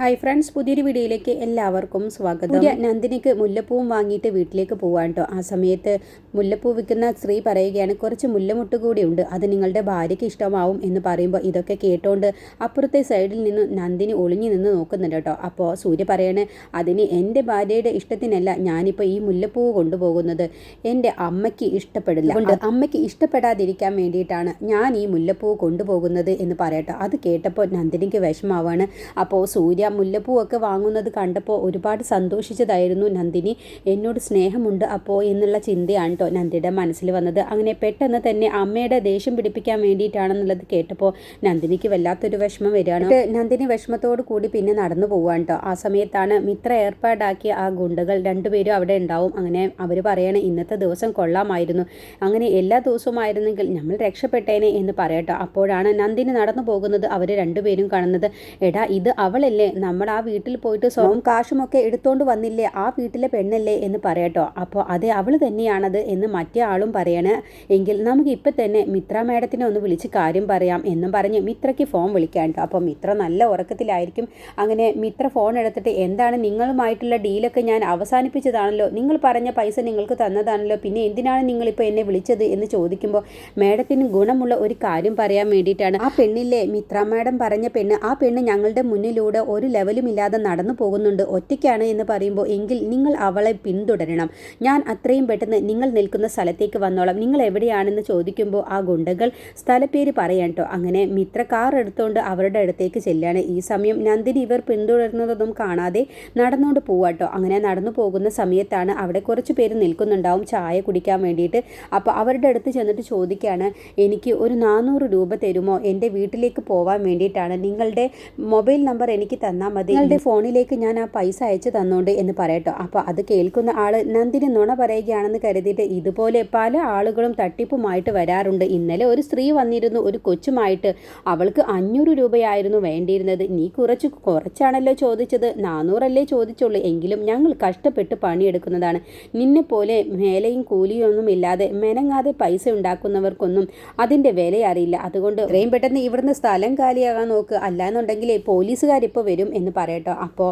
Hi friends പുതിയൊരു വീഡിയോയിലേക്ക് എല്ലാവർക്കും സ്വാഗതം. ഒരു നന്ദിനിക്ക് മുല്ലപ്പൂവും വാങ്ങിയിട്ട് വീട്ടിലേക്ക് പോവാൻ കേട്ടോ ആ സമയത്ത് മുല്ലപ്പൂ വിൽക്കുന്ന സ്ത്രീ പറയുകയാണ് കുറച്ച് മുല്ലമുട്ട് കൂടിയുണ്ട്. അത് നിങ്ങളുടെ ഭാര്യയ്ക്ക് ഇഷ്ടമാവും എന്ന് പറയുമ്പോൾ ഇതൊക്കെ കേട്ടോണ്ട് അപ്പുറത്തെ സൈഡിൽ നിന്ന് നന്ദിനി ഒളിഞ്ഞു നിന്ന് നോക്കുന്നുണ്ട് കേട്ടോ അപ്പോൾ സൂര്യ പറയണേ അതിന് എന്റെ ഭാര്യയുടെ ഇഷ്ടത്തിനല്ല ഞാനിപ്പോൾ ഈ മുല്ലപ്പൂവ് കൊണ്ടുപോകുന്നത്. എന്റെ അമ്മയ്ക്ക് ഇഷ്ടപ്പെടില്ല. കൊണ്ട് അമ്മയ്ക്ക് ഇഷ്ടപ്പെടാതിരിക്കാൻ വേണ്ടിയിട്ടാണ് ഞാൻ ഈ മുല്ലപ്പൂവ് കൊണ്ടുപോകുന്നത് എന്ന് പറയട്ടോ. അത് കേട്ടപ്പോൾ നന്ദിനിക്ക് വിഷമാവാണ്. അപ്പോൾ സൂര്യ മുല്ലപ്പൂവൊക്കെ വാങ്ങുന്നത് കണ്ടപ്പോൾ ഒരുപാട് സന്തോഷിച്ചതായിരുന്നു നന്ദിനി. എന്നോട് സ്നേഹമുണ്ട് അപ്പോൾ എന്നുള്ള ചിന്തയാണ് കേട്ടോ നന്ദിയുടെ മനസ്സിൽ വന്നത്. അങ്ങനെ പെട്ടെന്ന് തന്നെ അമ്മയുടെ ദേഷ്യം പിടിപ്പിക്കാൻ വേണ്ടിയിട്ടാണെന്നുള്ളത് കേട്ടപ്പോൾ നന്ദിനിക്ക് വല്ലാത്തൊരു വിഷമം വരികയാണ്. നന്ദിനി വിഷമത്തോട് കൂടി പിന്നെ നടന്നു പോവുകയാണ് കേട്ടോ ആ സമയത്താണ് മിത്ര ഏർപ്പാടാക്കിയ ആ ഗുണ്ടകൾ രണ്ടുപേരും അവിടെ ഉണ്ടാവും. അങ്ങനെ അവർ പറയണേ ഇന്നത്തെ ദിവസം കൊള്ളാമായിരുന്നു. അങ്ങനെ എല്ലാ ദിവസവുമായിരുന്നെങ്കിൽ നമ്മൾ രക്ഷപ്പെട്ടേനെ എന്ന് പറയട്ടോ അപ്പോഴാണ് നന്ദിനി നടന്നു പോകുന്നത്. അവർ രണ്ടുപേരും കാണുന്നത് എടാ ഇത് അവളല്ലേ? നമ്മൾ ആ വീട്ടിൽ പോയിട്ട് സ്വയം കാശുമൊക്കെ എടുത്തോണ്ട് വന്നില്ലേ ആ വീട്ടിലെ പെണ്ണല്ലേ എന്ന് പറയട്ടോ. അപ്പോൾ അതെ അവൾ തന്നെയാണത് എന്ന് മറ്റേ ആളും പറയണേ. എങ്കിൽ നമുക്ക് ഇപ്പം തന്നെ മിത്ര മേഡത്തിനെ ഒന്ന് വിളിച്ച് കാര്യം പറയാം എന്നും പറഞ്ഞ് മിത്രയ്ക്ക് ഫോൺ വിളിക്കാൻ കേട്ടോ. അപ്പോൾ മിത്ര നല്ല ഉറക്കത്തിലായിരിക്കും. അങ്ങനെ മിത്ര ഫോൺ എടുത്തിട്ട് എന്താണ് നിങ്ങളുമായിട്ടുള്ള ഡീലൊക്കെ ഞാൻ അവസാനിപ്പിച്ചതാണല്ലോ. നിങ്ങൾ പറഞ്ഞ പൈസ നിങ്ങൾക്ക് തന്നതാണല്ലോ. പിന്നെ എന്തിനാണ് നിങ്ങളിപ്പോൾ എന്നെ വിളിച്ചത് എന്ന് ചോദിക്കുമ്പോൾ മേഡത്തിന് ഗുണമുള്ള ഒരു കാര്യം പറയാൻ വേണ്ടിയിട്ടാണ്. ആ പെണ്ണില്ലേ മിത്ര മേഡം പറഞ്ഞ പെണ്ണ് ആ പെണ്ണ് ഞങ്ങളുടെ മുന്നിലൂടെ ഒരു ലെവലും ഇല്ലാതെ നടന്നു പോകുന്നുണ്ട്. ഒറ്റയ്ക്കാണ് എന്ന് പറയുമ്പോൾ എങ്കിൽ നിങ്ങൾ അവളെ പിന്തുടരണം. ഞാൻ അത്രയും പെട്ടെന്ന് നിങ്ങൾ നിൽക്കുന്ന സ്ഥലത്തേക്ക് വന്നോളാം. നിങ്ങൾ എവിടെയാണെന്ന് ചോദിക്കുമ്പോൾ ആ ഗുണ്ടകൾ സ്ഥലപ്പേര് പറയാൻ കേട്ടോ അങ്ങനെ മിത്ര കാർ എടുത്തുകൊണ്ട് അവരുടെ അടുത്തേക്ക് ചെല്ലുകയാണ് ഈ സമയം നന്ദിനി ഇവർ പിന്തുടരുന്നതൊന്നും കാണാതെ നടന്നുകൊണ്ട് പോവാട്ടോ അങ്ങനെ നടന്നു പോകുന്ന സമയത്താണ് അവിടെ കുറച്ച് പേര് നിൽക്കുന്നുണ്ടാവും. ചായ കുടിക്കാൻ വേണ്ടിയിട്ട്. അപ്പോൾ അവരുടെ അടുത്ത് ചെന്നിട്ട് ചോദിക്കുകയാണ് എനിക്ക് ഒരു നാനൂറ് രൂപ തരുമോ? എന്റെ വീട്ടിലേക്ക് പോകാൻ വേണ്ടിയിട്ടാണ്. നിങ്ങളുടെ മൊബൈൽ നമ്പർ എനിക്ക് തന്നാൽ മതി. നിങ്ങളുടെ ഫോണിലേക്ക് ഞാൻ ആ പൈസ അയച്ചു തന്നോണ്ട് എന്ന് പറയട്ടോ. അപ്പോൾ അത് കേൾക്കുന്ന ആൾ നന്ദിനി നുണ പറയുകയാണെന്ന് കരുതിയിട്ട് ഇതുപോലെ പല ആളുകളും തട്ടിപ്പുമായിട്ട് വരാറുണ്ട്. ഇന്നലെ ഒരു സ്ത്രീ വന്നിരുന്നു ഒരു കൊച്ചുമായിട്ട്. അവൾക്ക് അഞ്ഞൂറ് രൂപയായിരുന്നു വേണ്ടിയിരുന്നത്. നീ കുറച്ച് കുറച്ചാണല്ലോ ചോദിച്ചത്. നാനൂറല്ലേ ചോദിച്ചുള്ളൂ. എങ്കിലും ഞങ്ങൾ കഷ്ടപ്പെട്ട് പണിയെടുക്കുന്നതാണ്. നിന്നെ പോലെ മേലയും കൂലിയൊന്നും ഒന്നും ഇല്ലാതെ മെനങ്ങാതെ പൈസ ഉണ്ടാക്കുന്നവർക്കൊന്നും അതിന്റെ വില അറിയില്ല അതുകൊണ്ട് എത്രയും പെട്ടെന്ന് ഇവിടുന്ന് സ്ഥലം കാലിയാകാൻ നോക്ക്. അല്ലാന്നുണ്ടെങ്കിൽ പോലീസുകാരിപ്പോൾ വരും. എന്ന് പറയട്ടോ. അപ്പോ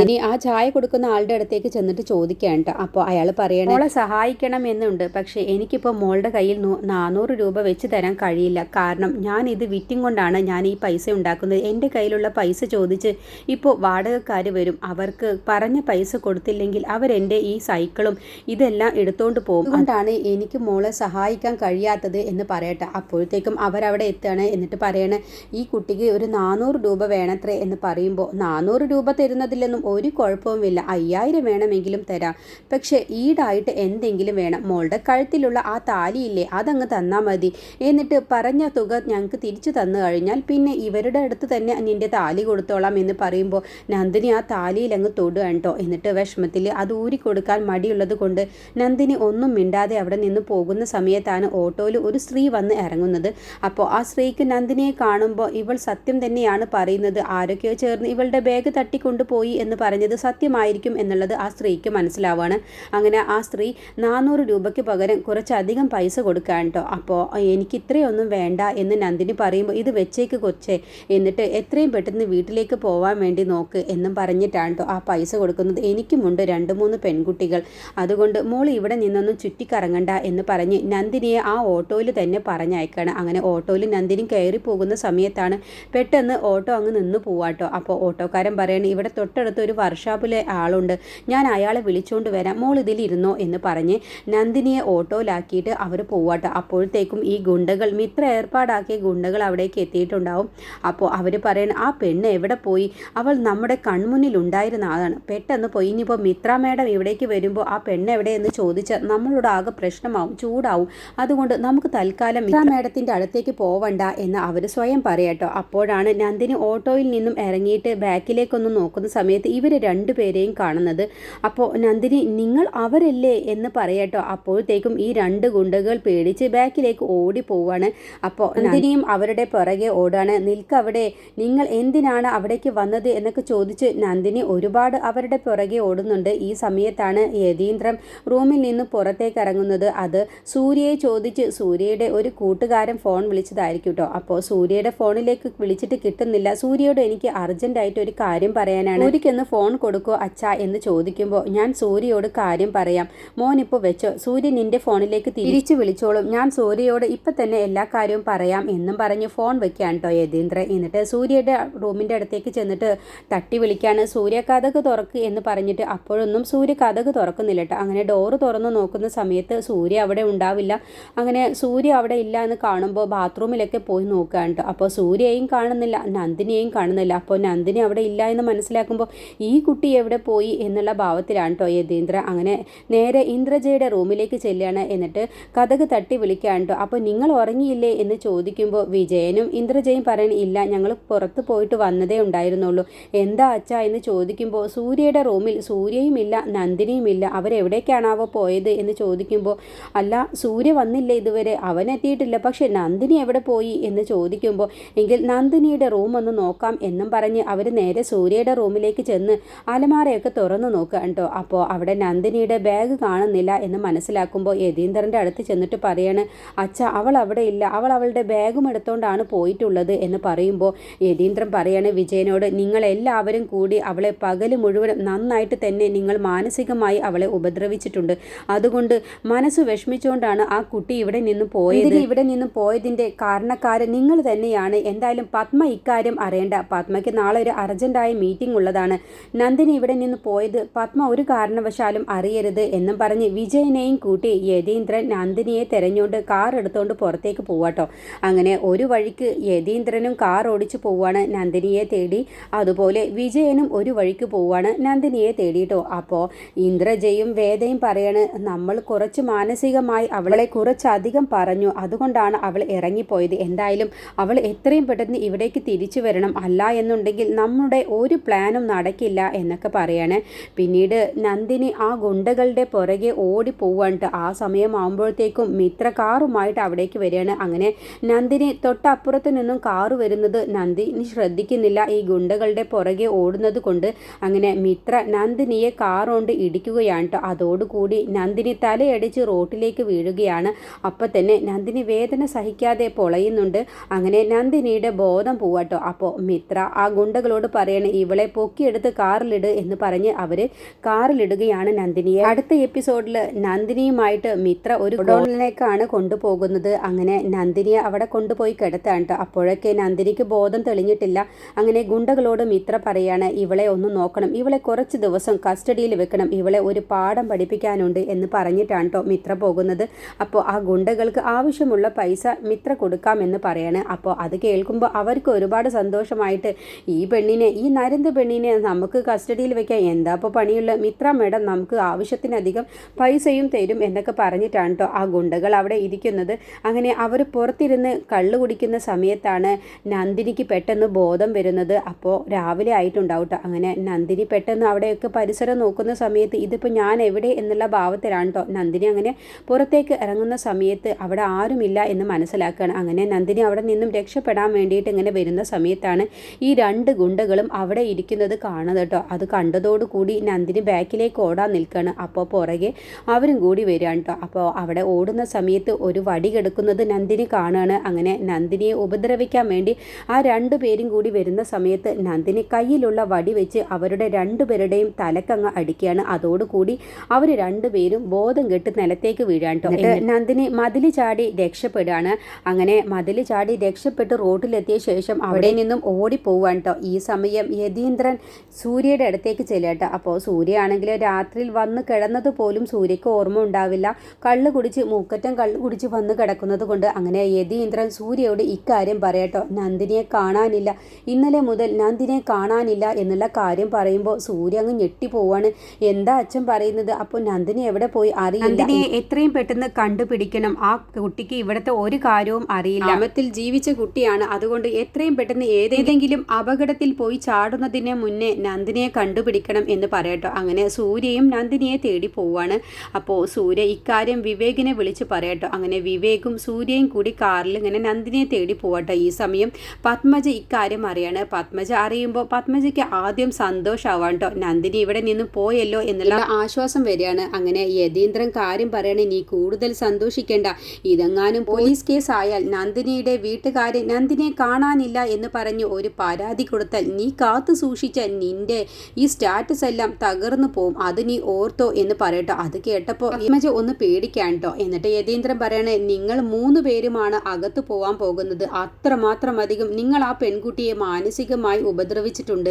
ഇനി ആ ചായ കൊടുക്കുന്ന ആളുടെ അടുത്തേക്ക് ചെന്നിട്ട് ചോദിക്കാൻ കേട്ടോ അപ്പോൾ അയാൾ പറയണം മോളെ സഹായിക്കണം എന്നുണ്ട് പക്ഷേ എനിക്കിപ്പോൾ മോളുടെ കയ്യിൽ നാനൂറ് രൂപ വെച്ച് തരാൻ കഴിയില്ല. കാരണം ഞാൻ ഇത് വിറ്റും കൊണ്ടാണ് ഞാൻ ഈ പൈസ ഉണ്ടാക്കുന്നത്. എന്റെ കയ്യിലുള്ള പൈസ ചോദിച്ച് ഇപ്പോൾ വാടകക്കാർ വരും. അവർക്ക് പറഞ്ഞ പൈസ കൊടുത്തില്ലെങ്കിൽ അവരെന്റെ ഈ സൈക്കിളും ഇതെല്ലാം എടുത്തോണ്ട് പോകും. അതുകൊണ്ടാണ് എനിക്ക് മോളെ സഹായിക്കാൻ കഴിയാത്തത് എന്ന് പറയട്ടെ. അപ്പോഴത്തേക്കും അവരവിടെ എത്തുകയാണ് എന്നിട്ട് പറയണേ ഈ കുട്ടിക്ക് ഒരു നാനൂറ് രൂപ വേണത്രേ എന്ന് പറയുമ്പോൾ നാനൂറ് രൂപ തരുന്നതിലൊന്നും ഒരു കുഴപ്പവുമില്ല. അയ്യായിരം വേണമെങ്കിലും തരാം. പക്ഷേ ഈടായിട്ട് എന്തെങ്കിലും വേണം. മോളുടെ കഴുത്തിലുള്ള ആ താലിയില്ലേ അതങ്ങ് തന്നാൽ മതി. എന്നിട്ട് പറഞ്ഞ തുക ഞങ്ങൾക്ക് തിരിച്ചു തന്നു കഴിഞ്ഞാൽ പിന്നെ ഇവരുടെ അടുത്ത് തന്നെ നിന്റെ താലി കൊടുത്തോളാം എന്ന് പറയുമ്പോൾ നന്ദിനി ആ താലിയിൽ അങ്ങ് തൊടുക കേട്ടോ. എന്നിട്ട് വിഷമത്തിൽ അത് ഊരി കൊടുക്കാൻ മടിയുള്ളത് കൊണ്ട് നന്ദിനി ഒന്നും മിണ്ടാതെ അവിടെ നിന്ന് പോകുന്ന സമയത്താണ് ഓട്ടോയിൽ ഒരു സ്ത്രീ വന്ന് ഇറങ്ങുന്നത്. അപ്പോൾ ആ സ്ത്രീക്ക് നന്ദിനിയെ കാണുമ്പോൾ ഇവൾ സത്യം തന്നെയാണ് പറയുന്നത്. ആരൊക്കെയോ ചേർന്ന് ഇവളുടെ ബാഗ് തട്ടിക്കൊണ്ടുപോയി എന്ന് പറഞ്ഞത് സത്യമായിരിക്കും എന്നുള്ളത് ആ സ്ത്രീക്ക് മനസ്സിലാവാണ്. അങ്ങനെ ആ സ്ത്രീ നാനൂറ് രൂപയ്ക്ക് പകരം കുറച്ചധികം പൈസ കൊടുക്കാൻ കേട്ടോ അപ്പോൾ എനിക്ക് ഇത്രയൊന്നും വേണ്ട എന്ന് നന്ദിനി പറയുമ്പോൾ ഇത് വെച്ചേക്ക് കൊച്ചേ എന്നിട്ട് എത്രയും പെട്ടെന്ന് വീട്ടിലേക്ക് പോവാൻ വേണ്ടി നോക്ക് എന്നും പറഞ്ഞിട്ടാണ് കേട്ടോ ആ പൈസ കൊടുക്കുന്നത്. എനിക്കുമുണ്ട് രണ്ട് മൂന്ന് പെൺകുട്ടികൾ. അതുകൊണ്ട് മോൾ ഇവിടെ നിന്നൊന്നും ചുറ്റിക്കറങ്ങണ്ട എന്ന് പറഞ്ഞ് നന്ദിനിയെ ആ ഓട്ടോയിൽ തന്നെ പറഞ്ഞയക്കാണ്. അങ്ങനെ ഓട്ടോയിൽ നന്ദിനി കയറി പോകുന്ന സമയത്താണ് പെട്ടെന്ന് ഓട്ടോ അങ്ങ് നിന്ന് പോവാട്ടോ അപ്പോൾ ഓട്ടോക്കാരൻ പറയണ ഇവിടെ തൊട്ടടുത്ത് ഒരു വർക്ക്ഷോപ്പിലെ ആളുണ്ട്. ഞാൻ അയാളെ വിളിച്ചുകൊണ്ട് വരാം. മോൾ ഇതിലിരുന്നോ എന്ന് പറഞ്ഞ് നന്ദിനിയെ ഓട്ടോയിലാക്കിയിട്ട് അവർ പോവാട്ടോ. അപ്പോഴത്തേക്കും ഈ ഗുണ്ടകൾ മിത്ര ഏർപ്പാടാക്കിയ ഗുണ്ടകൾ അവിടേക്ക് എത്തിയിട്ടുണ്ടാവും. അപ്പോൾ അവർ പറയണ ആ പെണ്ണ് എവിടെ പോയി? അവൾ നമ്മുടെ കൺമുന്നിൽ ഉണ്ടായിരുന്ന ആളാണ്. പെട്ടെന്ന് പോയി. ഇനിയിപ്പോൾ മിത്ര മേഡം ഇവിടേക്ക് വരുമ്പോൾ ആ പെണ്ണ് എവിടെയെന്ന് ചോദിച്ചാൽ നമ്മളോട് ആകെ പ്രശ്നമാവും ചൂടാവും. അതുകൊണ്ട് നമുക്ക് തൽക്കാലം മിത്ര മേഡത്തിന്റെ അടുത്തേക്ക് പോവണ്ട എന്ന് അവർ സ്വയം പറയട്ടോ. അപ്പോഴാണ് നന്ദിനി ഓട്ടോയിൽ നിന്നും ഇറങ്ങിയിട്ട് ബാക്കിലേക്കൊന്ന് നോക്കുന്ന സമയത്ത് ഇവർ രണ്ടുപേരെയും കാണുന്നത്. അപ്പോൾ നന്ദിനി നിങ്ങൾ അവരല്ലേ? എന്ന് പറയട്ടോ. അപ്പോഴത്തേക്കും ഈ രണ്ട് ഗുണ്ടകൾ പേടിച്ച് ബാക്കിലേക്ക് ഓടി പോവാണ്. അപ്പോൾ നന്ദിനിയും അവരുടെ പുറകെ ഓടാണ്. നിൽക്കവിടെ. നിങ്ങൾ എന്തിനാണ് അവിടേക്ക് വന്നത്? എന്നൊക്കെ ചോദിച്ച് നന്ദിനി ഒരുപാട് അവരുടെ പുറകെ ഓടുന്നുണ്ട്. ഈ സമയത്താണ് യതീന്ദ്രം റൂമിൽ നിന്ന് പുറത്തേക്ക് ഇറങ്ങുന്നത്. അത് സൂര്യയെ ചോദിച്ച് സൂര്യയുടെ ഒരു കൂട്ടുകാരൻ ഫോൺ വിളിച്ചതായിരിക്കും കേട്ടോ. അപ്പോൾ സൂര്യയുടെ ഫോണിലേക്ക് വിളിച്ചിട്ട് കിട്ടുന്നില്ല. സൂര്യയോട് എനിക്ക് അർജന്റായിട്ട് നന്ദിനിയായിട്ട് ഒരു കാര്യം പറയാനാണ്. സൂര്യക്കൊന്ന് ഫോൺ കൊടുക്കോ അച്ഛാ എന്ന് ചോദിക്കുമ്പോൾ ഞാൻ സൂര്യയോട് കാര്യം പറയാം. മോൻ ഇപ്പോൾ വെച്ചോ സൂര്യ നിന്റെ ഫോണിലേക്ക് തിരിച്ചു വിളിച്ചോളും. ഞാൻ സൂര്യയോട് ഇപ്പം തന്നെ എല്ലാ കാര്യവും പറയാം എന്നും പറഞ്ഞ് ഫോൺ വെക്കാൻ കേട്ടോ യതീന്ദ്രൻ എന്നിട്ട് സൂര്യയുടെ റൂമിന്റെ അടുത്തേക്ക് ചെന്നിട്ട് തട്ടി വിളിക്കാണ്. സൂര്യ കഥക് തുറക്ക് എന്ന് പറഞ്ഞിട്ട് അപ്പോഴൊന്നും സൂര്യ കഥക് തുറക്കുന്നില്ല കേട്ടോ അങ്ങനെ ഡോറ് തുറന്ന് നോക്കുന്ന സമയത്ത് സൂര്യ അവിടെ ഉണ്ടാവില്ല. അങ്ങനെ സൂര്യ അവിടെ ഇല്ല എന്ന് കാണുമ്പോൾ ബാത്റൂമിലൊക്കെ പോയി നോക്കുകയാണ് കേട്ടോ അപ്പോൾ സൂര്യയെയും കാണുന്നില്ല നന്ദിനിയെയും കാണുന്നില്ല. അപ്പോൾ നന്ദിനി അവിടെ ഇല്ല എന്ന് മനസ്സിലാക്കുമ്പോൾ ഈ കുട്ടി എവിടെ പോയി എന്നുള്ള ഭാവത്തിലാണ് കേട്ടോ യതീന്ദ്ര. അങ്ങനെ നേരെ ഇന്ദ്രജയുടെ റൂമിലേക്ക് ചെല്ലുകയാണ് എന്നിട്ട് കഥക് തട്ടി വിളിക്കുകയാണ് കേട്ടോ അപ്പോൾ നിങ്ങൾ ഉറങ്ങിയില്ലേ എന്ന് ചോദിക്കുമ്പോൾ വിജയനും ഇന്ദ്രജയും പറയണ ഇല്ല ഞങ്ങൾ പുറത്ത് പോയിട്ട് വന്നതേ ഉണ്ടായിരുന്നുള്ളൂ. എന്താ അച്ഛാ എന്ന് ചോദിക്കുമ്പോൾ സൂര്യയുടെ റൂമിൽ സൂര്യയും ഇല്ല നന്ദിനിയും ഇല്ല. അവരെവിടേക്കാണാവോ പോയത് എന്ന് ചോദിക്കുമ്പോൾ അല്ല സൂര്യ വന്നില്ല ഇതുവരെ? അവൻ എത്തിയിട്ടില്ല. പക്ഷേ നന്ദിനി എവിടെ പോയി എന്ന് ചോദിക്കുമ്പോൾ എങ്കിൽ നന്ദിനിയുടെ റൂം ഒന്ന് നോക്കാം എന്നും പറഞ്ഞ് അവർ നേരെ സൂര്യയുടെ റൂമിലേക്ക് ചെന്ന് അലമാരയൊക്കെ തുറന്നു നോക്കുക കേട്ടോ അപ്പോൾ അവിടെ നന്ദിനിയുടെ ബാഗ് കാണുന്നില്ല എന്ന് മനസ്സിലാക്കുമ്പോൾ യതീന്ദ്രന്റെ അടുത്ത് ചെന്നിട്ട് പറയാണ് അച്ഛ അവൾ അവിടെ ഇല്ല. അവൾ അവളുടെ ബാഗും എടുത്തുകൊണ്ടാണ് പോയിട്ടുള്ളത് എന്ന് പറയുമ്പോൾ യതീന്ദ്രൻ പറയാണ് വിജയനോട് നിങ്ങൾ എല്ലാവരും കൂടി അവളെ പകൽ മുഴുവൻ നന്നായിട്ട് തന്നെ നിങ്ങൾ മാനസികമായി അവളെ ഉപദ്രവിച്ചിട്ടുണ്ട്. അതുകൊണ്ട് മനസ്സ് വിഷമിച്ചുകൊണ്ടാണ് ആ കുട്ടി ഇവിടെ നിന്ന് പോയത്. ഇവിടെ നിന്ന് പോയതിന്റെ കാരണക്കാരൻ നിങ്ങൾ തന്നെയാണ്. എന്തായാലും പത്മ ഇക്കാര്യം അറിയേണ്ട. പത്മയ്ക്ക് നാളെ ഒരു അർജന്റായ മീറ്റിംഗ് ഉള്ളതാണ്. നന്ദിനി ഇവിടെ നിന്ന് പോയത് പത്മ ഒരു കാരണവശാലും അറിയരുത് എന്നും പറഞ്ഞ് വിജയനെയും കൂട്ടി യതീന്ദ്രൻ നന്ദിനിയെ തെരഞ്ഞുകൊണ്ട് കാർ എടുത്തുകൊണ്ട് പുറത്തേക്ക് പോവാട്ടോ അങ്ങനെ ഒരു വഴിക്ക് യതീന്ദ്രനും കാർ ഓടിച്ചു പോവാണ് നന്ദിനിയെ തേടി. അതുപോലെ വിജയനും ഒരു വഴിക്ക് പോവാണ് നന്ദിനിയെ തേടിയിട്ടോ അപ്പോൾ ഇന്ദ്രജയും വേദയും പറയാണ് നമ്മൾ കുറച്ച് മാനസികമായി അവളെ കുറച്ചധികം പറഞ്ഞു. അതുകൊണ്ടാണ് അവൾ ഇറങ്ങിപ്പോയത്. എന്തായാലും അവൾ എത്രയും പെട്ടെന്ന് ഇവിടേക്ക് തിരിച്ചു വരണം. അല്ല എന്നുണ്ടെങ്കിൽ നമ്മുടെ ഒരു പ്ലാനും നടക്കില്ല എന്നൊക്കെ പറയാണ്. പിന്നീട് നന്ദിനി ആ ഗുണ്ടകളുടെ പുറകെ ഓടി പോവാണ്ട് ആ സമയമാകുമ്പോഴത്തേക്കും മിത്ര കാറുമായിട്ട് അവിടേക്ക് വരികയാണ്. അങ്ങനെ നന്ദിനി തൊട്ടപ്പുറത്ത് നിന്നും കാറ് വരുന്നത് നന്ദിനി ശ്രദ്ധിക്കുന്നില്ല. ഈ ഗുണ്ടകളുടെ പുറകെ ഓടുന്നത് കൊണ്ട് അങ്ങനെ മിത്ര നന്ദിനിയെ കാറുകൊണ്ട് ഇടിക്കുകയാണ്. അതോടുകൂടി നന്ദിനി തലയടിച്ച് റോട്ടിലേക്ക് വീഴുകയാണ്. അപ്പം തന്നെ നന്ദിനി വേദന സഹിക്കാതെ പൊളയുന്നുണ്ട്. അങ്ങനെ നന്ദിനിയുടെ ബോധം പോവാട്ടോ. അപ്പോൾ മിത്ര ആ ഗുണ്ടകളോട് പറയണ ഇവളെ പൊക്കിയെടുത്ത് കാറിലിട് എന്ന് പറഞ്ഞ് അവർ കാറിലിടുകയാണ് നന്ദിനിയെ. അടുത്ത എപ്പിസോഡിൽ നന്ദിനിയുമായിട്ട് മിത്ര ഒരു ഗോഡൗണിലേക്കാണ് കൊണ്ടുപോകുന്നത്. അങ്ങനെ നന്ദിനിയെ അവിടെ കൊണ്ടുപോയി കിടത്താണ് കേട്ടോ അപ്പോഴൊക്കെ നന്ദിനിക്ക് ബോധം തെളിഞ്ഞിട്ടില്ല. അങ്ങനെ ഗുണ്ടകളോട് മിത്ര പറയാണ് ഇവളെ ഒന്ന് നോക്കണം. ഇവളെ കുറച്ച് ദിവസം കസ്റ്റഡിയിൽ വെക്കണം. ഇവളെ ഒരു പാഠം പഠിപ്പിക്കാനുണ്ട് എന്ന് പറഞ്ഞിട്ടാണ് കേട്ടോ മിത്ര പോകുന്നത്. അപ്പോൾ ആ ഗുണ്ടകൾക്ക് ആവശ്യമുള്ള പൈസ മിത്ര കൊടുക്കാമെന്ന് പറയാണ്. അപ്പോൾ അത് കേൾക്കുമ്പോൾ അവർക്ക് ഒരുപാട് സന്തോഷമായിട്ട് ഈ പെണ്ണിനെ ഈ നരന്ത് പെണ്ണിനെ നമുക്ക് കസ്റ്റഡിയിൽ വെക്കാൻ എന്താ ഇപ്പോൾ പണിയുള്ള മിത്ര മേഡം നമുക്ക് ആവശ്യത്തിനധികം പൈസയും തരും എന്നൊക്കെ പറഞ്ഞിട്ടാണ് കേട്ടോ ആ ഗുണ്ടകൾ അവിടെ ഇരിക്കുന്നത്. അങ്ങനെ അവർ പുറത്തിരുന്ന് കള്ളു കുടിക്കുന്ന സമയത്താണ് നന്ദിനിക്ക് പെട്ടെന്ന് ബോധം വരുന്നത്. അപ്പോൾ രാവിലെ ആയിട്ടുണ്ടാവും കേട്ടോ അങ്ങനെ നന്ദിനി പെട്ടെന്ന് അവിടെയൊക്കെ പരിസരം നോക്കുന്ന സമയത്ത് ഇതിപ്പോൾ ഞാൻ എവിടെ എന്നുള്ള ഭാവത്തിലാണ് കേട്ടോ നന്ദിനി അങ്ങനെ പുറത്തേക്ക് ഇറങ്ങുന്ന സമയത്ത് അവിടെ ആരുമില്ല എന്ന് മനസ്സിലാക്കുകയാണ് അങ്ങനെ നന്ദിനി അവിടെ നിന്നും രക്ഷപ്പെടാൻ വേണ്ടിയിട്ട് ഇങ്ങനെ വരുന്ന സമയത്താണ് ഈ രണ്ട് ഗുണ്ടകളും അവിടെ ഇരിക്കുന്നത് കാണുന്നത് കേട്ടോ. അത് കണ്ടതോടുകൂടി നന്ദിനി ബാക്കിലേക്ക് ഓടാൻ നിൽക്കുകയാണ് അപ്പോൾ പുറകെ അവരും കൂടി വരികയാണ് കേട്ടോ. അപ്പോൾ അവിടെ ഓടുന്ന സമയത്ത് ഒരു വടി കെടുക്കുന്നത് നന്ദിനി കാണുകയാണ് അങ്ങനെ നന്ദിനിയെ ഉപദ്രവിക്കാൻ വേണ്ടി ആ രണ്ടു പേരും കൂടി വരുന്ന സമയത്ത് നന്ദിനി കയ്യിലുള്ള വടി വെച്ച് അവരുടെ രണ്ടുപേരുടെയും തലക്കങ്ങ് അടിക്കുകയാണ്. അതോടുകൂടി അവർ രണ്ടുപേരും ബോധം കെട്ട് നിലത്തേക്ക് വീഴാൻ കേട്ടോ. നന്ദിനി മതിൽ ചാടി രക്ഷപ്പെടുകയാണ്. അങ്ങനെ മതിൽ ചാടി രക്ഷപ്പെട്ട് റോഡിലെത്തിയ ശേഷം അവിടെ നിന്നും ഓടിപ്പോവാൻ കേട്ടോ. ഈ സമയം യതീന്ദ്രൻ സൂര്യയുടെ അടുത്തേക്ക് ചെല്ലട്ടെ അപ്പോൾ സൂര്യയാണെങ്കിൽ രാത്രിയിൽ വന്ന് കിടന്നത് പോലും സൂര്യക്ക് ഓർമ്മ ഉണ്ടാവില്ല. കള്ള് കുടിച്ച് മൂക്കറ്റം കള്ള് കുടിച്ച് വന്ന് കിടക്കുന്നത് കൊണ്ട് അങ്ങനെ യതീന്ദ്രൻ സൂര്യയോട് ഇക്കാര്യം പറയട്ടോ നന്ദിനിയെ കാണാനില്ല. ഇന്നലെ മുതൽ നന്ദിനിയെ കാണാനില്ല എന്നുള്ള കാര്യം പറയുമ്പോൾ സൂര്യ അങ്ങ് ഞെട്ടിപ്പോവാണ്. എന്താ അച്ഛൻ പറയുന്നത്? അപ്പോൾ നന്ദിനി എവിടെ പോയി അറിയില്ല. നന്ദിനിയെ എത്രയും പെട്ടെന്ന് കണ്ടുപിടിക്കണം. ആ കുട്ടിക്ക് ഇവിടുത്തെ ഒരു കാര്യവും അറിയില്ല. ഗ്രാമത്തിൽ ജീവിച്ച കുട്ടിയാണ്. അതുകൊണ്ട് എത്രയും പെട്ടെന്ന് ഏതെങ്കിലും അപകടത്തിൽ പോയി ചാടുന്നതിന് മുന്നേ നന്ദിനിയെ കണ്ടുപിടിക്കണം എന്ന് പറയട്ടോ. അങ്ങനെ സൂര്യയും നന്ദിനിയെ തേടി പോവാണ്. അപ്പോൾ സൂര്യ ഇക്കാര്യം വിവേകിനെ വിളിച്ച് പറയട്ടോ. അങ്ങനെ വിവേകും സൂര്യയും കൂടി കാറിൽ ഇങ്ങനെ നന്ദിനിയെ തേടി പോവട്ടോ. ഈ സമയം പത്മജ ഇക്കാര്യം അറിയാണ്. പത്മജ അറിയുമ്പോൾ പത്മജയ്ക്ക് ആദ്യം സന്തോഷമാവാണ് കേട്ടോ നന്ദിനി ഇവിടെ നിന്ന് പോയല്ലോ എന്നുള്ള ആശ്വാസം വരികയാണ്. അങ്ങനെ യതീന്ദ്രൻ കാര്യം പറയണേ നീ കൂടുതൽ സന്തോഷിക്കേണ്ട. ഇതെങ്ങാനും പോലീസ് കേസ് ആയാൽ നന്ദിനിയുടെ വീട്ടുകാരെ നന്ദിനിയെ കാണാനില്ല എന്ന് പറഞ്ഞ് ഒരു പരാതി കൊടുത്ത കൊടുത്താൽ നീ കാത്തു സൂക്ഷിച്ച നിന്റെ ഈ സ്റ്റാറ്റസ് എല്ലാം തകർന്നു പോവും. അത് നീ ഓർത്തോ എന്ന് പറയട്ടോ. അത് കേട്ടപ്പോൾ ഇമജ ഒന്ന് പേടിക്കാൻ കേട്ടോ എന്നിട്ട് യതീന്ദ്രൻ പറയണേ നിങ്ങൾ മൂന്ന് പേരുമാണ് അകത്ത് പോവാൻ പോകുന്നത്. അത്രമാത്രം അധികം നിങ്ങൾ ആ പെൺകുട്ടിയെ മാനസികമായി ഉപദ്രവിച്ചിട്ടുണ്ട്.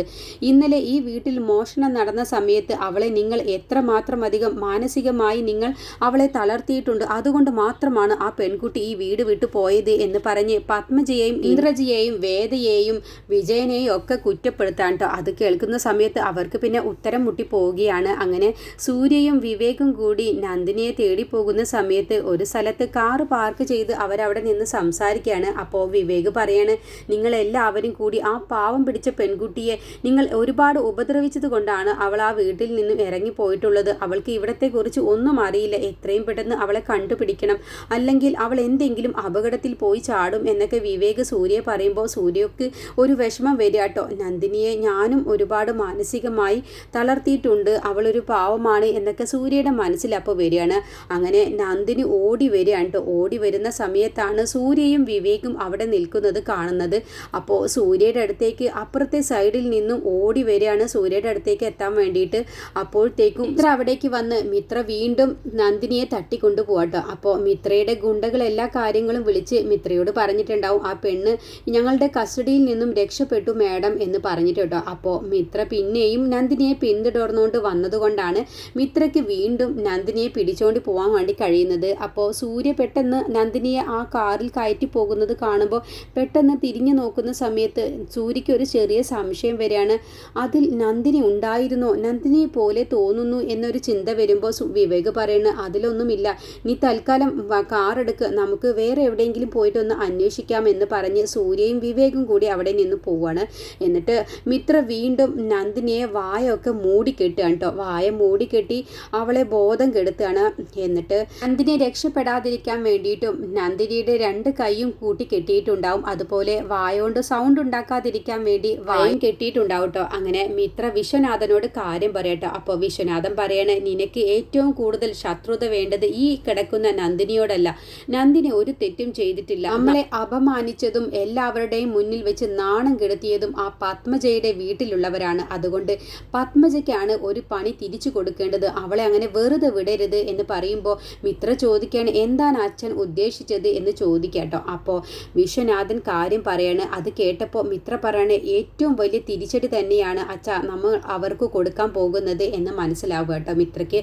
ഇന്നലെ ഈ വീട്ടിൽ മോഷണം നടന്ന സമയത്ത് അവളെ നിങ്ങൾ എത്രമാത്രം അധികം മാനസികമായി നിങ്ങൾ അവളെ തളർത്തിയിട്ടുണ്ട്. അതുകൊണ്ട് മാത്രമാണ് ആ പെൺകുട്ടി ഈ വീട് വിട്ടു പോയത് എന്ന് പറഞ്ഞ് പത്മജയെയും ഇന്ദ്രജിയെയും വേദയെയും വിജയനെയും ഒക്കെ കുറ്റപ്പെടുത്താൻ കേട്ടോ അത് കേൾക്കുന്ന സമയത്ത് അവർക്ക് പിന്നെ ഉത്തരം മുട്ടി പോവുകയാണ്. അങ്ങനെ സൂര്യയും വിവേകും കൂടി നന്ദിനിയെ തേടി പോകുന്ന സമയത്ത് ഒരു സ്ഥലത്ത് കാറ് പാർക്ക് ചെയ്ത് അവരവിടെ നിന്ന് സംസാരിക്കുകയാണ്. അപ്പോൾ വിവേക് പറയാണ് നിങ്ങൾ എല്ലാവരും കൂടി ആ പാവം പിടിച്ച പെൺകുട്ടിയെ നിങ്ങൾ ഒരുപാട് ഉപദ്രവിച്ചത് കൊണ്ടാണ് അവൾ ആ വീട്ടിൽ നിന്നും ഇറങ്ങിപ്പോയിട്ടുള്ളത് അവൾക്ക് ഇവിടത്തെ കുറിച്ച് ഒന്നും അറിയില്ല. എത്രയും പെട്ടെന്ന് അവളെ കണ്ടുപിടിക്കണം. അല്ലെങ്കിൽ അവൾ എന്തെങ്കിലും അപകടത്തിൽ പോയി ചാടും എന്നൊക്കെ വിവേക് സൂര്യയെ പറയുമ്പോൾ സൂര്യക്ക് ഒരു വിഷമം വരിക നന്ദിനിയെ ഞാനും ഒരുപാട് മാനസികമായി തളർത്തിയിട്ടുണ്ട്. അവളൊരു പാവമാണ് എന്നൊക്കെ സൂര്യയുടെ മനസ്സിൽ അപ്പോൾ വരികയാണ്. അങ്ങനെ നന്ദിനി ഓടി വരികയാണ് കേട്ടോ. ഓടി വരുന്ന സമയത്താണ് സൂര്യയും വിവേകും അവിടെ നിൽക്കുന്നത് കാണുന്നത്. അപ്പോൾ സൂര്യയുടെ അടുത്തേക്ക് അപ്പുറത്തെ സൈഡിൽ നിന്നും ഓടി വരികയാണ് സൂര്യയുടെ അടുത്തേക്ക് എത്താൻ വേണ്ടിയിട്ട്. അപ്പോഴത്തേക്കും മിത്ര അവിടേക്ക് വന്ന് മിത്ര വീണ്ടും നന്ദിനിയെ തട്ടിക്കൊണ്ടു പോകട്ടോ അപ്പോൾ മിത്രയുടെ ഗുണ്ടകൾ എല്ലാ കാര്യങ്ങളും വിളിച്ച് മിത്രയോട് പറഞ്ഞിട്ടുണ്ടാവും. ആ പെണ്ണ് ഞങ്ങളുടെ കസ്റ്റഡിയിൽ നിന്നും രക്ഷപ്പെട്ടു മാഡം. എന്ന് പറഞ്ഞിട്ട് കേട്ടോ. അപ്പോൾ മിത്ര പിന്നെയും നന്ദിനിയെ പിന്തുടർന്നുകൊണ്ട് വന്നതുകൊണ്ടാണ് മിത്രയ്ക്ക് വീണ്ടും നന്ദിനിയെ പിടിച്ചുകൊണ്ട് പോകാൻ വേണ്ടി കഴിയുന്നത്. അപ്പോൾ സൂര്യ പെട്ടെന്ന് നന്ദിനിയെ ആ കാറിൽ കയറ്റി പോകുന്നത് കാണുമ്പോൾ പെട്ടെന്ന് തിരിഞ്ഞു നോക്കുന്ന സമയത്ത് സൂര്യയ്ക്ക് ഒരു ചെറിയ സംശയം വരികയാണ്. അതിൽ നന്ദിനി ഉണ്ടായിരുന്നോ? നന്ദിനിയെ പോലെ തോന്നുന്നു എന്നൊരു ചിന്ത വരുമ്പോൾ വിവേക് പറയുന്നത് അതിലൊന്നുമില്ല. നീ തൽക്കാലം കാർ എടുക്ക്. നമുക്ക് വേറെ എവിടെയെങ്കിലും പോയിട്ടൊന്ന് അന്വേഷിക്കാം എന്ന് പറഞ്ഞ് സൂര്യയും വിവേകും കൂടി അവിടെ നിന്ന് പോവാണ്. എന്നിട്ട് മിത്ര വീണ്ടും നന്ദിനിയെ വായൊക്കെ മൂടിക്കെട്ടുകയാണ് കേട്ടോ വായ മൂടിക്കെട്ടി അവളെ ബോധം കെടുത്തുകയാണ് എന്നിട്ട് നന്ദിനിയെ രക്ഷപ്പെടാതിരിക്കാൻ വേണ്ടിയിട്ടും നന്ദിനിയുടെ രണ്ട് കൈയും കൂട്ടി കെട്ടിയിട്ടുണ്ടാവും അതുപോലെ വായോണ്ട് സൗണ്ട് ഉണ്ടാക്കാതിരിക്കാൻ വേണ്ടി വായും കെട്ടിയിട്ടുണ്ടാവും കേട്ടോ അങ്ങനെ മിത്ര വിശ്വനാഥനോട് കാര്യം പറയട്ടോ അപ്പോൾ വിശ്വനാഥൻ പറയണേ നിനക്ക് ഏറ്റവും കൂടുതൽ ശത്രുത വേണ്ടത് ഈ കിടക്കുന്ന നന്ദിനിയോടല്ല. നന്ദിനി ഒരു തെറ്റും ചെയ്തിട്ടില്ല. നമ്മളെ അപമാനിച്ചതും എല്ലാവരുടെയും മുന്നിൽ വെച്ച് നാണം കെടുത്തിയതും ആ പത്മജയുടെ വീട്ടിലുള്ളവരാണ്. അതുകൊണ്ട് പത്മജയ്ക്കാണ് ഒരു പണി തിരിച്ചു കൊടുക്കേണ്ടത്. അവളെ അങ്ങനെ വെറുതെ വിടരുത് എന്ന് പറയുമ്പോൾ മിത്ര ചോദിക്കുകയാണ് എന്താണ് അച്ഛൻ ഉദ്ദേശിച്ചത്? എന്ന് ചോദിക്കാട്ടോ. അപ്പോൾ വിശ്വനാഥൻ കാര്യം പറയാണ്. അത് കേട്ടപ്പോൾ മിത്ര പറയണേ ഏറ്റവും വലിയ തിരിച്ചടി തന്നെയാണ് അച്ഛ നമ്മൾ അവർക്ക് കൊടുക്കാൻ പോകുന്നത് എന്ന് മനസ്സിലാവുക കേട്ടോ മിത്രയ്ക്ക്.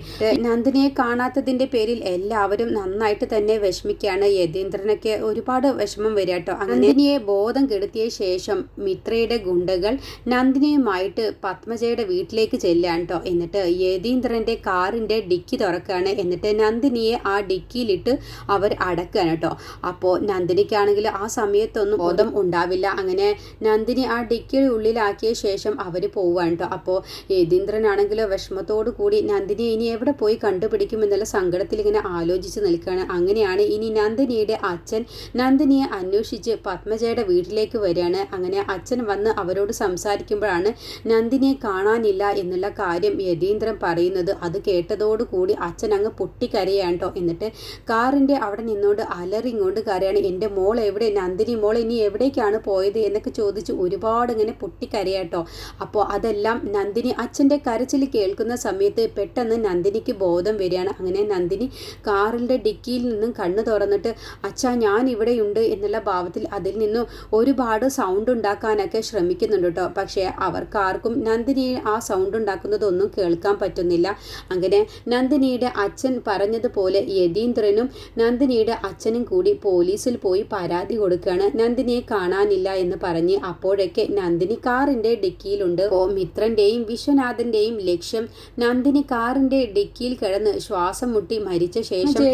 നന്ദിനിയെ കാണാത്തതിന്റെ പേരിൽ എല്ലാവരും നന്നായിട്ട് തന്നെ വിഷമിക്കുകയാണ്. യതീന്ദ്രനൊക്കെ ഒരുപാട് വിഷമം വരിക കേട്ടോ. നന്ദിനിയെ ബോധം കെടുത്തിയ ശേഷം മിത്രയുടെ ഗുണ്ടകൾ നന്ദിനിയുമായിട്ട് പത്മജയുടെ വീട്ടിലേക്ക് ചെല്ലുകയാണ് കേട്ടോ എന്നിട്ട് യതീന്ദ്രന്റെ കാറിന്റെ ഡിക്കി തുറക്കുകയാണ്. എന്നിട്ട് നന്ദിനിയെ ആ ഡിക്കിയിലിട്ട് അവർ അടക്കുകയാണ് കേട്ടോ അപ്പോൾ നന്ദിനിക്കാണെങ്കിൽ ആ സമയത്തൊന്നും ബോധം ഉണ്ടാവില്ല. അങ്ങനെ നന്ദിനി ആ ഡിക്കിയുടെ ഉള്ളിലാക്കിയ ശേഷം അവർ പോവുകയാണ് കേട്ടോ അപ്പോൾ യതീന്ദ്രനാണെങ്കിലോ വിഷമത്തോടു കൂടി നന്ദിനി ഇനി എവിടെ പോയി കണ്ടുപിടിക്കുമെന്നുള്ള സങ്കടത്തിൽ ഇങ്ങനെ ആലോചിച്ച് നിൽക്കുകയാണ്. അങ്ങനെയാണ് ഇനി നന്ദിനിയുടെ അച്ഛൻ നന്ദിനിയെ അന്വേഷിച്ച് പത്മജയുടെ വീട്ടിലേക്ക് വരികയാണ്. അങ്ങനെ അച്ഛൻ വന്ന് അവരോട് സംസാരിക്കുമ്പോഴാണ് നന്ദിനിയെ കാണാനില്ല എന്നുള്ള കാര്യം യതീന്ദ്രൻ പറയുന്നത്. അത് കേട്ടതോടുകൂടി അച്ഛൻ അങ്ങ് പൊട്ടിക്കരയാണ് കേട്ടോ എന്നിട്ട് കാറിന്റെ അവിടെ നിന്നുകൊണ്ട് അലറിങ്ങോണ്ട് കരയാണ്. എന്റെ മോൾ എവിടെ? നന്ദിനി മോൾ ഇനി എവിടേക്കാണ് പോയത്? എന്നൊക്കെ ചോദിച്ച് ഒരുപാട് ഇങ്ങനെ പൊട്ടിക്കരയാട്ടോ അപ്പോൾ അതെല്ലാം നന്ദിനി അച്ഛന്റെ കരച്ചിൽ കേൾക്കുന്ന സമയത്ത് പെട്ടെന്ന് നന്ദിനിക്ക് ബോധം വരികയാണ്. അങ്ങനെ നന്ദിനി കാറിന്റെ ഡിക്കിയിൽ നിന്നും കണ്ണു തുറന്നിട്ട് അച്ഛാ ഞാൻ ഇവിടെയുണ്ട് എന്നുള്ള ഭാവത്തിൽ അതിൽ നിന്നും ഒരുപാട് സൗണ്ട് ഉണ്ടാക്കാനൊക്കെ ശ്രമിക്കുന്നുണ്ട് കേട്ടോ. പക്ഷേ അവർക്കാർക്കും നന്ദിനി ആ സൗണ്ട് ഉണ്ടാക്കുന്നതൊന്നും കേൾക്കാൻ പറ്റുന്നില്ല. അങ്ങനെ നന്ദിനിയുടെ അച്ഛൻ പറഞ്ഞതുപോലെ യതീന്ദ്രനും നന്ദിനിയുടെ അച്ഛനും കൂടി പോലീസിൽ പോയി പരാതി കൊടുക്കുകയാണ്. നന്ദിനിയെ കാണാനില്ല എന്ന് പറഞ്ഞ് അപ്പോഴൊക്കെ നന്ദിനി കാറിന്റെ ഡിക്കിയിലുണ്ട്. ഓ മിത്രന്റെയും വിശ്വനാഥന്റെയും ലക്ഷ്യം നന്ദിനി കാറിന്റെ ഡിക്കിയിൽ കിടന്ന് ശ്വാസം മുട്ടി മരിച്ച ശേഷം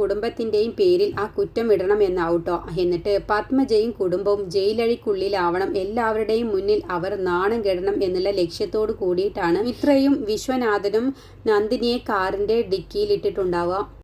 കുടുംബത്തിന്റെയും പേരിൽ ആ കുറ്റം ഇടണം എന്നാവട്ടോ എന്നിട്ട് പത്മജയും കുടുംബവും ജയിലഴിക്കുള്ളിലാവണം. എല്ലാവരുടെയും മുന്നിൽ അവർ നാണം കെടണം എന്നുള്ള ലക്ഷ്യത്തോട് കൂടിയിട്ടാണ്. മിത്രയും വിശ്വനാഥനും നന്ദിനിയെ കാറിന്റെ ഡിക്കിയിലിട്ടിട്ടുണ്ടാവുക.